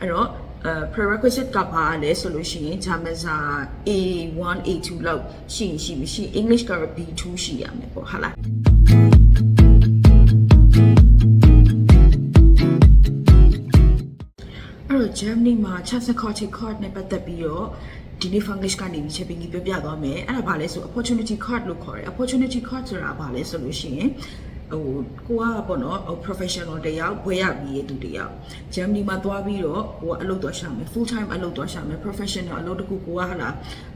အဲ့တော့အဲ prerequisite ကပါလဲဆိုလို့ရှိရင် German စာ A1 A2 လောက်ရှိရင်ရှိမရှိ English က B2 ရှိရမယ်ပေါ့ဟုတ်လားအဲ့တော့ Germany မှာ Chances Coaching Card နဲ့ပတ်သက်ပြီးတော့ဒီနေ့ Funglish ကနေပြီးချက်ပင်ကြီးပြောပြသွားမယ်အဲ့ဒါဘာလဲဆို opportunity card လို့ခေါ်တယ် opportunity card ဆိုတာဘာလဲဆိုလို့ရှိရင် ဟိုကိုကပေါ့နော်ဟို professional တယောက်ဘွဲရပြီးရသူတယောက် Germany မှာသွားပြီးတော့ကိုကအလုပ်သွားရှာမယ် full time အလုပ်သွားရှာမယ် professional အလုပ်တစ်ခုကိုကဟာလာ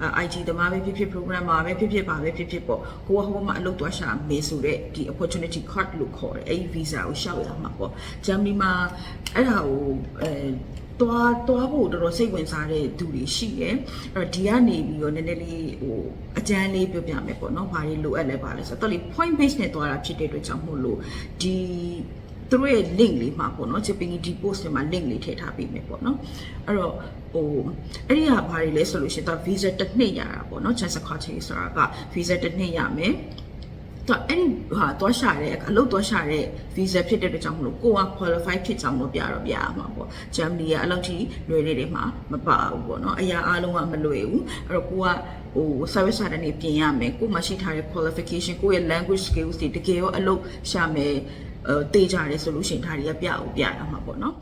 အာ IT သမားပဲဖြစ်ဖြစ် programmer ပဲဖြစ်ဖြစ်ပါပဲဖြစ်ဖြစ်ပေါ့ကိုကဟိုမှာအလုပ်သွားရှာမယ်ဆိုတော့ဒီ opportunity card လို့ခေါ်တယ်အဲ့ဒီ visa ကိုရှောက်ရမှာပေါ့ Germany မှာအဲ့ဒါကိုအဲတွားတွားဖို့တော်တော်စိတ်ဝင်စားတဲ့သူတွေရှိတယ်အဲ့တော့ဒီကနေပြီးတော့နည်းနည်းလေးဟို အကြမ်းလေးပြောပြမယ်ပေါ့နော်ဘာတွေလိုအပ်လဲပါလဲဆိုတော့တော်လေး point base နဲ့တွားတာဖြစ်တဲ့အတွက်ကြောင့်မို့လို့ဒီသူတို့ရဲ့ link လေးမှာပေါ့နော်ချစ်ပင်းကြီးဒီ post တွေမှာ link လေးထည့်ထားပေးမယ်ပေါ့နော်အဲ့တော့ဟိုအဲ့ဒီဟာဘာတွေလဲဆိုလို့ရှိရင်တော့ visa တစ်နှစ်ရတာပေါ့နော် chance coaching ဆိုတာက visa တစ်နှစ်ရမယ် တော့အဲ့ဒီဟာသွားရှာတဲ့အလုပ်သွားရှာတဲ့ visa ဖြစ်တဲ့အတွက်ကြောင့်မလို့ကိုက qualify ဖြစ်ကြောင်းလို့ပြတော့ပြရမှာပေါ့ Germany ကအလောက်ထိလွယ်လေးတွေမှာမပါဘူးပေါ့နော်အရာအားလုံးကမလွယ်ဘူးအဲ့တော့ကိုကဟို service စာတန်းနေပြင်ရမယ်ကိုမှရှိထားတဲ့ qualification ကိုရဲ့ language skills တွေတကယ်ရောအလုပ်ရှာမယ်အဲတေးကြတယ်ဆိုလို့ရှိရင်ဒါတွေကပြအောင်ပြရမှာပေါ့နော်